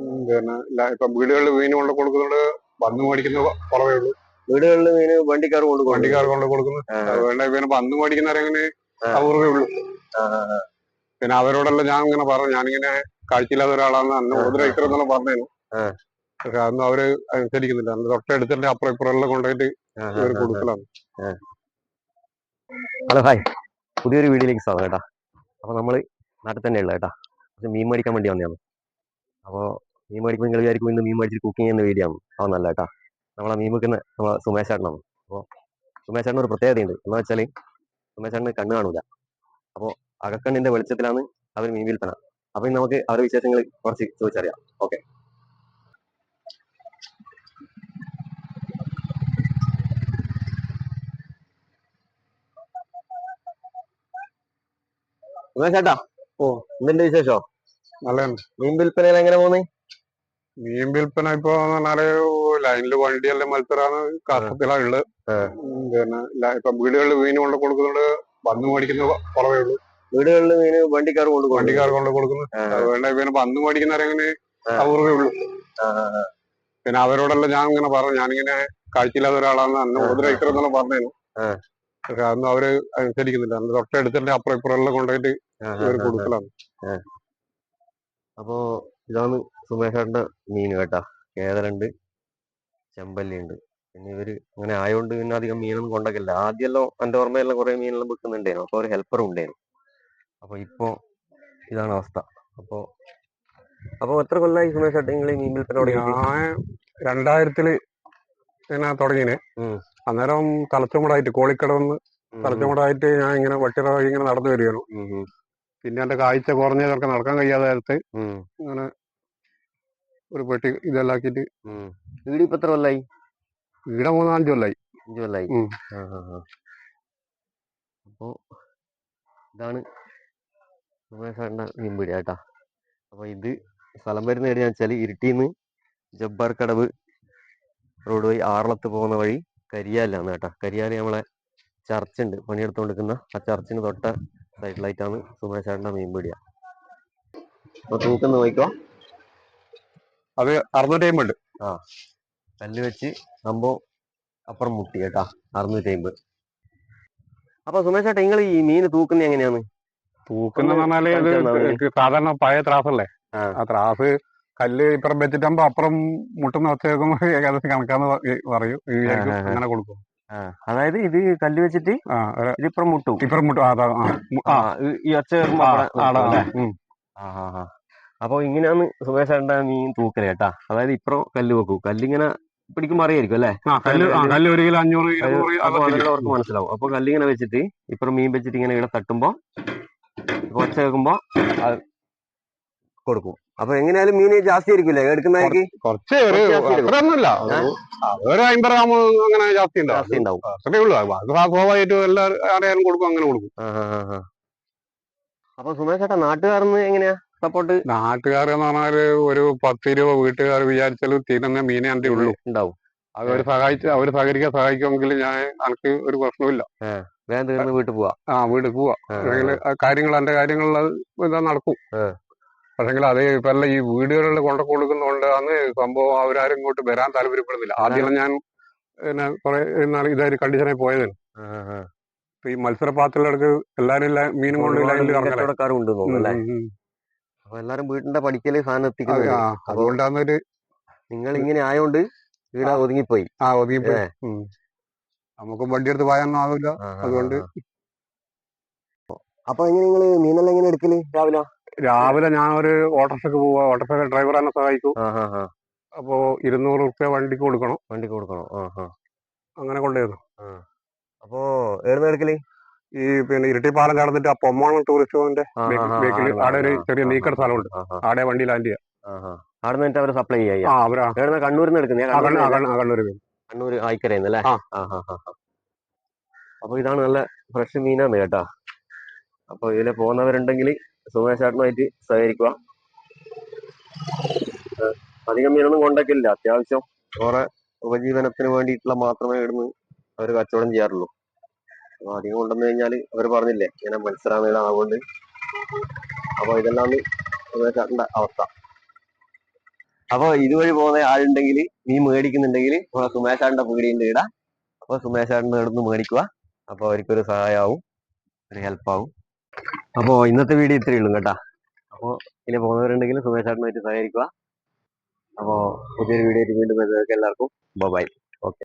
ഉം, പിന്നെ ഇപ്പൊ വീടുകളിൽ മീൻ കൊണ്ട് കൊടുക്കുന്നുണ്ട് വന്ന് മേടിക്കുന്ന കുറവേ ഉള്ളൂ. വീടുകളിൽ മീന് വണ്ടിക്കാർ കൊണ്ട് വണ്ടിക്കാർ കൊണ്ട് കൊടുക്കുന്നു. അതുകൊണ്ട് പിന്നെ വന്ന് മേടിക്കുന്നവരെങ്ങനെ. അപൂർവേ ഉള്ളൂ. പിന്നെ അവരോടെല്ലാം ഞാൻ ഇങ്ങനെ പറഞ്ഞു ഞാനിങ്ങനെ കാഴ്ചയില്ലാത്ത ഒരാളാണ് അന്ന് ഉപദ്രവിക്കരുതെന്നുള്ള പറഞ്ഞു. പക്ഷെ അതൊന്നും അവർ അനുസരിക്കുന്നില്ല. അന്ന് തൊട്ടടുത്തല്ലേ അപ്പുറം ഇപ്പുറം എല്ലാം കൊണ്ടുപോയിട്ട് ഇവർ. കൊടുക്കലാണ്. Hello hi. പുതിയൊരു വീഡിയോയിലേക്ക് സ്വാഗതം കേട്ടാ. അപ്പൊ നമ്മൾ നാട്ടിൽ തന്നെ ഉള്ള കേട്ടാ. പക്ഷെ മീൻ മേടിക്കാൻ വേണ്ടി വന്നതാണ്. അപ്പോൾ മീൻ മേടിക്കുമ്പോൾ നിങ്ങൾ വിചാരിക്കും ഇന്ന് മീൻ മേടിച്ചിട്ട് കുക്കിംഗ് ചെയ്യുന്ന വീഡിയോ ആണ് നല്ല കേട്ടാ. നമ്മളെ മീൻ വെക്കുന്ന നമ്മളെ സുമേഷ് ചേട്ടനാണ് അപ്പോൾ സുമേഷ് ചേട്ടന് ഒരു പ്രത്യേകതയുണ്ട്. എന്ന് വെച്ചാൽ സുമേഷ് ചേട്ടന് കണ്ണ് കാണൂല. അപ്പോൾ അകക്കണ്ണിന്റെ വെളിച്ചത്തിലാണ് അവർ മീൻ വിൽപ്പന അപ്പൊ നമുക്ക് അവരുടെ വിശേഷങ്ങൾ കുറച്ച് ചോദിച്ചറിയാം. ഓക്കെ. ചേട്ടാ ഓ. എന്തിന്റെ വിശേഷോ? നല്ലതാണ് മീൻ വിൽപ്പനയിൽ എങ്ങനെ പോന്നെ മീൻ വിൽപ്പന ഇപ്പൊ പറഞ്ഞാൽ ലൈനിൽ വണ്ടിയെല്ലാം മത്സരമാണ്. ഉം, പിന്നെ ഇപ്പൊ വീടുകളിൽ മീൻ കൊണ്ട് കൊടുക്കുന്നുണ്ട്. വന്ന് മേടിക്കുന്ന കുറവേ ഉള്ളൂ. വീടുകളിൽ മീന് വണ്ടിക്കാർ കൊണ്ട് വണ്ടിക്കാർ കൊണ്ട് കൊടുക്കുന്നു. അതുകൊണ്ട് പിന്നെ വന്ന് മേടിക്കുന്നവരെങ്ങനെ. അപൂർവേ ഉള്ളൂ. പിന്നെ അവരോടെല്ലാം ഞാൻ ഇങ്ങനെ പറഞ്ഞു. ഞാനിങ്ങനെ കാഴ്ചയില്ലാത്ത ഒരാളാണ് അന്ന് ആ, എന്നുള്ള പറഞ്ഞു. പക്ഷെ അന്ന് അവർ അനുസരിക്കുന്നില്ല. അന്ന് തൊട്ടടുത്തല്ലേ അപ്പുറം ഇപ്പുറം എല്ലാം കൊണ്ടുപോയിട്ട്. കൊടുക്കലാണ്. അപ്പോ ഇതാണ് സുമേഷേട്ടന്റെ മീൻ കേട്ടാ. കേതലുണ്ട് ചെമ്പല്ലി ഉണ്ട് പിന്നെ ഇവർ അങ്ങനെ ആയതുകൊണ്ട് പിന്നെ അധികം മീനൊന്നും കൊണ്ടക്കില്ല ആദ്യമെല്ലാം എന്റെ ഓർമ്മയെല്ലാം കുറെ മീനെല്ലാം വിൽക്കുന്നുണ്ടായിരുന്നു. അപ്പൊ ഒരു ഹെൽപ്പർ ഉണ്ടായിരുന്നു. അപ്പൊ ഇപ്പോ ഇതാണ് അവസ്ഥ. അപ്പോ അപ്പൊ എത്ര കൊല്ലായി സുമേഷ് ചേട്ടൻ മീൻ വിൽപ്പന തുടങ്ങി ഞാൻ രണ്ടായിരത്തിൽ ഞാൻ തുടങ്ങിനെ. അന്നേരം തലച്ചുമടായിട്ട് കോളിക്കടന്ന് ഉം, തലച്ചുമടായിട്ട് ഞാൻ ഇങ്ങനെ വട്ടിറ ഇങ്ങനെ നടന്നു വരികയാണ് പിന്നെ എന്റെ കാഴ്ച കുറഞ്ഞ ചെറുക്കം നടക്കാൻ കഴിയാതെ നേരത്ത് അങ്ങനെ ഒരു പെട്ടി ഇതെല്ലാം ആക്കിയിട്ട്. വീട് ഇപ്പൊ എത്ര കൊല്ലായി? മൂന്നാലഞ്ച് കൊല്ലായി. അഞ്ചു കൊല്ലായി. അപ്പോ ഇതാണ് കേട്ടാ. അപ്പൊ ഇത് സ്ഥലം വരുന്ന ഏരിയ വെച്ചാൽ ഇരുട്ടിന്ന് ജബ്ബാർ കടവ് റോഡ് വഴി ആറളത്ത് പോകുന്ന വഴി കരിയാലാണ് കേട്ടാ. കരിയാൽ നമ്മളെ ചർച്ച് ഉണ്ട് പണിയെടുത്തുകൊണ്ടിരിക്കുന്ന ആ ചർച്ചിന് തൊട്ട സൈഡിലായിട്ടാണ് സുമേഷേട്ടന്റെ മീൻ പിടിയ. അപ്പൊ തൂക്കം നോക്കിക്കോ. അത് അറുന്നൂറ്റി അമ്പത് കല്ല് വെച്ച് സംഭവം അപ്പുറം മുട്ടി കേട്ടാ. അറുന്നൂറ്റി അമ്പത്. അപ്പൊ സുമേഷ് ചേട്ടാ നിങ്ങൾ ഈ മീൻ തൂക്കുന്നത് എങ്ങനെയാണ്? തൂക്കുന്ന പറഞ്ഞാൽ. സാധാരണ പഴയ ത്രാസല്ലേ ആ. ആ ത്രാസ് കല്ല് ഇപ്പുറം വെച്ചിട്ടാകുമ്പോ അപ്പുറം മുട്ടുന്ന ഒച്ചയൊക്കെ ഏകദേശം കണക്കാന്ന് പറയൂ. ആ, ആ, ആ. അങ്ങനെ കൊടുക്കും. ആ, അതായത് ഇത് കല്ല് വെച്ചിട്ട് ഇതിപ്പുറം മുട്ടും. ഇപ്പുറം മുട്ടും. ഈ- ഒച്ച. അപ്പൊ ഇങ്ങനെയാണ് സുഖേഷേട്ട നീ മീൻ തൂക്കൽ കേട്ടാ. അതായത് ഇപ്പുറം കല്ല് വെക്കും. കല്ലിങ്ങനെ പിടിക്കുമ്പോ അറിയായിരിക്കും അല്ലേ? കല്ല് ഒരു കിലോ അഞ്ഞൂറ് ഇരിക്കും. മനസ്സിലാവും. അപ്പൊ കല്ലിങ്ങനെ വെച്ചിട്ട് ഇപ്പുറം മീൻ വെച്ചിട്ട് ഇങ്ങനെ ഇവിടെ തട്ടുമ്പോ ഒച്ച കേൾക്കുമ്പോ കൊടുക്കും. അപ്പൊ എങ്ങനെയാലും മീൻ ജാസ്തി ആയിരിക്കില്ലേ എടുക്കുന്നതായിരിക്കും കുറച്ച് ഒരു. അത്രയൊന്നുമില്ല. ഒരു- അമ്പത് ഗ്രാം അങ്ങനെ ജാസ്തി ഉണ്ടാവും. അത്രേ ഉള്ളൂ. സ്വാഭാവികമായിട്ട് എല്ലാ ആരെയാലും കൊടുക്കും അങ്ങനെ കൊടുക്കും. അപ്പൊ സുമേഷ് ചേട്ടാ നാട്ടുകാർന്ന് എങ്ങനെയാ സപ്പോർട്ട് നാട്ടുകാർ എന്ന് പറഞ്ഞാൽ ഒരു പത്ത് രൂപ വീട്ടുകാർ വിചാരിച്ചാലും തീരുന്ന മീനെ അന്തേ ഉള്ളൂ. ഉണ്ടാവും. അത് അവർ സഹായിച്ച് അവർ സഹകരിക്കാൻ സഹായിക്കുമെങ്കിൽ ഞാൻ എനിക്ക് ഒരു പ്രശ്നമില്ല വേഗം തീർന്ന് വീട്ടിൽ പോവാ. ആ വീട്ടിൽ പോവാ. അല്ലെങ്കിൽ കാര്യങ്ങൾ എന്റെ കാര്യങ്ങളിൽ നടക്കും. പക്ഷെങ്കിൽ അത് ഇപ്പൊ അല്ല ഈ വീടുകളിൽ കൊണ്ട കൊടുക്കുന്നതുകൊണ്ട് അന്ന് സംഭവം അവരാരും ഇങ്ങോട്ട് വരാൻ താല്പര്യപ്പെടുന്നില്ല. ആദ്യം ഞാൻ പിന്നെ കുറെ നാൾ ഇതായി കണ്ടീഷനായി പോയത് ആ, ആ, ആ. ഇപ്പൊ ഈ മത്സരപാത്രത്തിലടക്ക് എല്ലാരും മീനും കൊണ്ട് ലൈനിൽ. അപ്പൊ എല്ലാരും വീടിന്റെ പഠിക്കൽ സാധനം അത് അതുകൊണ്ടാണ് ഒരു നിങ്ങൾ ഇങ്ങനെ ആയോണ്ട് ഇവിടെ ഒതുങ്ങിപ്പോയി. ആ ഒതുങ്ങിപ്പോയി. നമുക്ക് വണ്ടി എടുത്ത് പോയാന്നും ആവില്ല അതുകൊണ്ട്. അപ്പൊ എങ്ങനെ നിങ്ങൾ മീനെല്ലാം എങ്ങനെ എടുക്കൽ രാവിലെ? രാവിലെ ഞാൻ ഒരു ഓട്ടോറിക്ഷക്ക് പോവാ ഓട്ടോറിക്ഷ ഡ്രൈവർ എന്നെ സഹായിക്കും. അപ്പോ ഇരുന്നൂറ് റുപ്യ വണ്ടിക്ക് കൊടുക്കണം. വണ്ടി കൊടുക്കണം. അങ്ങനെ കൊണ്ടുവരുന്നു. അപ്പോ എടുക്കൽ ഈ പിന്നെ ഇരട്ടിപ്പാലം കടന്നിട്ട് ആ പൊമ്മാണം ടൂറിസ്റ്റ് ഹോമിന്റെ ബേക്കിൽ അവിടെ ഒരു ചെറിയ നീക്കട സ്ഥലമുണ്ട്. ആടെ വണ്ടി ലാൻഡ് ചെയ്യാം. ആ. ആടുന്ന് സപ്ലൈ ചെയ്യാ? കണ്ണൂരിൽ നിന്ന് കണ്ണൂർ ആയിക്കരയിൽ അല്ലേ? ആ. അപ്പൊ ഇതാണ് നല്ല ഫ്രഷ് മീനാണ് കേട്ടാ അപ്പൊ ഇതിലെ പോകുന്നവരുണ്ടെങ്കിൽ സുമേഷ് ചേട്ടനുമായിട്ട് സഹകരിക്കുക അധികം മീനൊന്നും കൊണ്ടൊക്കില്ല അത്യാവശ്യം കുറെ ഉപജീവനത്തിന് വേണ്ടിയിട്ടുള്ള മാത്രമേ ഇവിടുന്ന് അവർ കച്ചവടം ചെയ്യാറുള്ളൂ. അപ്പൊ അധികം കൊണ്ടുവന്നു കഴിഞ്ഞാൽ അവർ പറഞ്ഞില്ലേ ഇങ്ങനെ മത്സരാമേള ആവുകൊണ്ട് അപ്പൊ ഇതെല്ലാം ഒന്ന് സുമേഷേട്ടന്റെ അവസ്ഥ. അപ്പൊ ഇതുവഴി പോകുന്ന ആളുണ്ടെങ്കിൽ നീ മേടിക്കുന്നുണ്ടെങ്കിൽ നമ്മളെ സുമേഷേട്ടന്റെ പീടിയുണ്ട് ഇടാം അപ്പൊ സുമേഷേട്ടന്റെ അടുത്ത് മേടിക്കുക. അപ്പൊ അവർക്കൊരു സഹായമാവും. ഒരു ഹെൽപ്പാവും. അപ്പോൾ ഇന്നത്തെ വീഡിയോ ഇത്രയേ ഉള്ളൂ കേട്ടോ. അപ്പോൾ ഇനി പോകുന്നവരുണ്ടെങ്കിൽ സുമേഷ് സുമേഷേട്ടനായിട്ട് സഹകരിക്കുക. അപ്പോൾ പുതിയൊരു വീഡിയോ വീണ്ടും എല്ലാവർക്കും ബൈ.